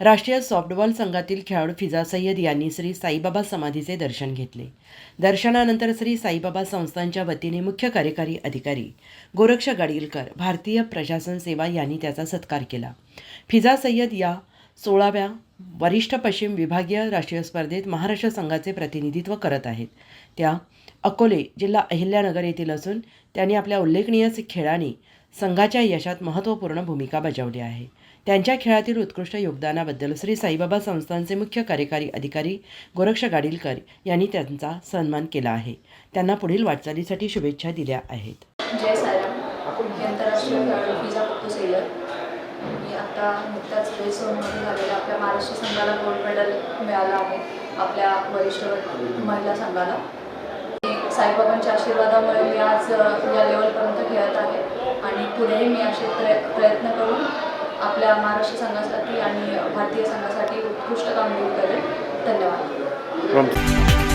राष्ट्रीय सॉफ्टबॉल संघातील खेळाडू फिजा सय्यद यांनी श्री साईबाबा समाधीचे दर्शन घेतले. दर्शनानंतर श्री साईबाबा संस्थांच्या वतीने मुख्य कार्यकारी अधिकारी गोरक्ष गाडीलकर भारतीय प्रशासन सेवा यांनी त्याचा सत्कार केला. फिजा सय्यद या सोळाव्या वरिष्ठ पश्चिम विभागीय राष्ट्रीय स्पर्धेत महाराष्ट्र संघाचे प्रतिनिधित्व करत आहेत. त्या अकोले जिल्हा अहिल्यानगर येथील असून त्यांनी आपल्या उल्लेखनीय खेळाने संघाच्या यशात महत्त्वपूर्ण भूमिका बजावली आहे. त्यांच्या खेळातील उत्कृष्ट योगदानाबद्दल श्री साईबाबा संस्थांचे मुख्य कार्यकारी अधिकारी गोरक्ष गाडीलकर यांनी त्यांचा सन्मान केला आहे. त्यांना पुढील वाटचालीसाठी शुभेच्छा दिल्या आहेत. जय मी आंतरराष्ट्रीय खेळाडू मी आता नुकत्याच आपल्या महाराष्ट्र संघाला गोल्ड मेडल मिळालं आहे आपल्या वरिष्ठ महिला संघाला. साईबाबांच्या आशीर्वादामुळे मी आज या लेवलपर्यंत खेळत आहे. आणि पुढेही मी असे प्रय प्रयत्न करून आपल्या महाराष्ट्र संघासाठी आणि भारतीय संघासाठी उत्कृष्ट कामगिरी करेन धन्यवाद.